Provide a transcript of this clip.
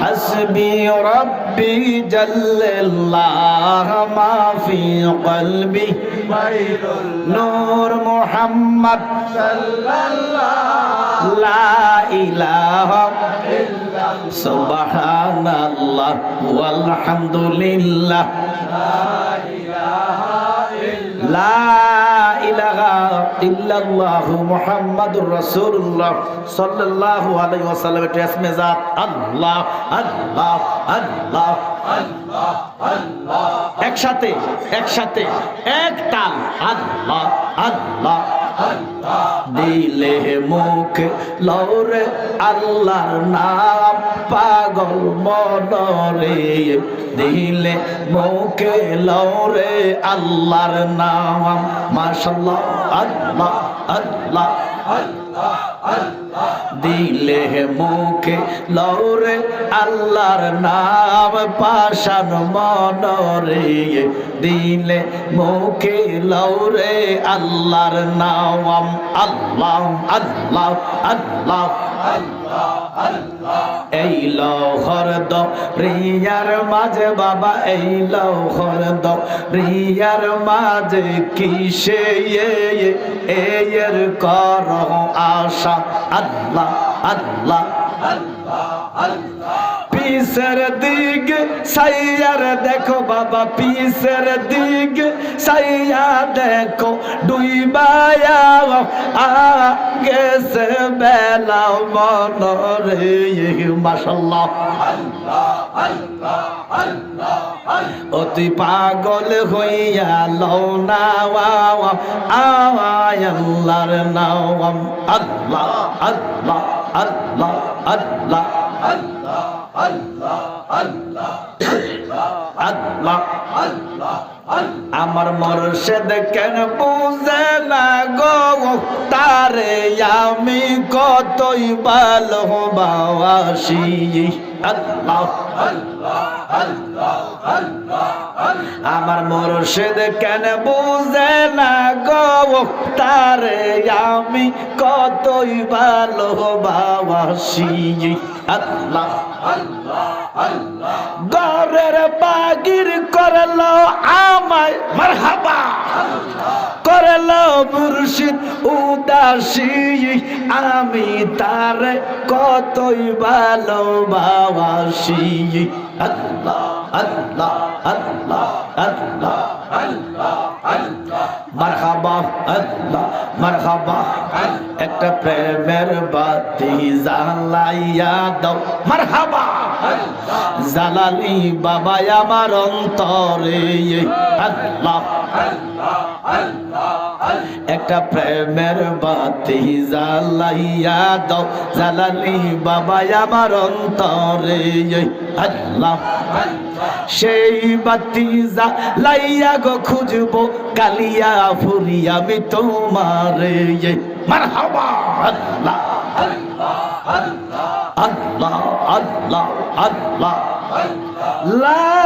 حسبي ربي جل الله ما في قلبي. نور محمد. صلى الله لا إله إلا سبحان الله والحمد لله. لا إله إلا الله আল্লাহ দিলে মুখ লৌরে আল্লাহর নাম পা মনরে দিলে মুখে লরে আল্লাহর নাম। মাশাল্লাহ আল্লাহ আল্লাহ। দিলে মুখে লৌরে আল্লাহর নাম পাশান মনরে দিলে মুখে লৌরে আল্লাহর নাম, আল্লাহ আল্লাহ আল্লাহ। এই লহর দ রিয়ার মাঝে বাবা, এই লহর দ রিয়ার মাঝে কিসে এর কর? আশা আল্লাহ আল্লাহ আল্লাহ। আল্লাহ পিসের দিক সাইয়ার দেখো বাবা, পিসের দিক সাইয়া দেখো ডুইবায়া আ গেছে বেলা আল্লাহ আল্লাহ আল্লাহ অতি পাগল হইয়া লও না আল্লাহর নাম। আল্লাহ আল্লাহ আল্লাহ আল্লাহ। আল্লাহ আল্লাহ আল্লাহ আল্লাহ আমার মরশেদ কেন বুঝে না গো তারে আমি কতই ভালোবাসি। আমার মরশেদ কেন বুঝে না গো আমি কতই ভালোবাসি। আল্লাহ। গরের বাগির করল আমায় মারহাবা। মুর্শিদ উদাসী আমি তার কতই ভালোবাসি। আল্লাহ আল্লাহ আল্লাহ আল্লাহ আল্লাহ আল্লাহ। মারহাবা আল্লাহ মারহাবা। একটা প্রেমের বাতি জ্বালাইয়া দাও। মারহাবা। জালালি বাবা আমার অন্তরে। একটা প্রেমের বাতি জ্বালাইয়া দাও। জালালি বাবা আমার অন্তরে। আল্লাহ, সেই বাতি জ্বালাইয়া গো খুঁজবো, কালিয়া ফুরি আমি তোমারে। আল্লাহ আল্লাহ আল্লাহ আল্লাহ আল্লাহ। আল্লাহ